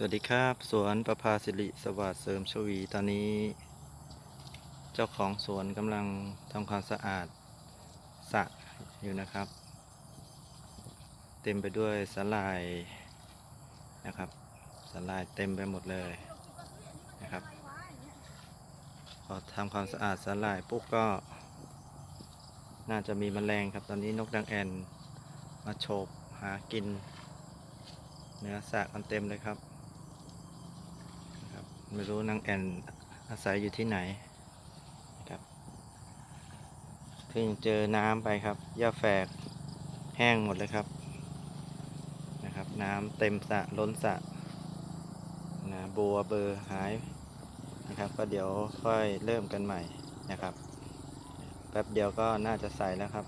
สวัสดีครับ สวนประภาสิริสวัสดิ์เสริมชวีตอนนี้ เจ้าของสวนกำลังทำความสะอาดสระอยู่นะครับ เต็มไปด้วยสลายนะครับสลายเต็มไปหมดเลยนะครับ พอทำความสะอาดสลายปุ๊บก็ น่าจะมีแมลงครับตอนนี้นกดังแอนมาโฉบหากินเนื้อสระกันเต็มเลยครับ ไม่รู้นางแอนอาศัยอยู่ที่ไหนครับเพิ่งเจอน้ำไปครับหญ้าแฝกแห้งหมดเลยครับนะครับ น้ำเต็มสะล้นสะนะบัวเบอร์หายนะครับ ก็เดี๋ยวค่อยเริ่มกันใหม่นะครับ แป๊บเดียวก็น่าจะใส่แล้วครับ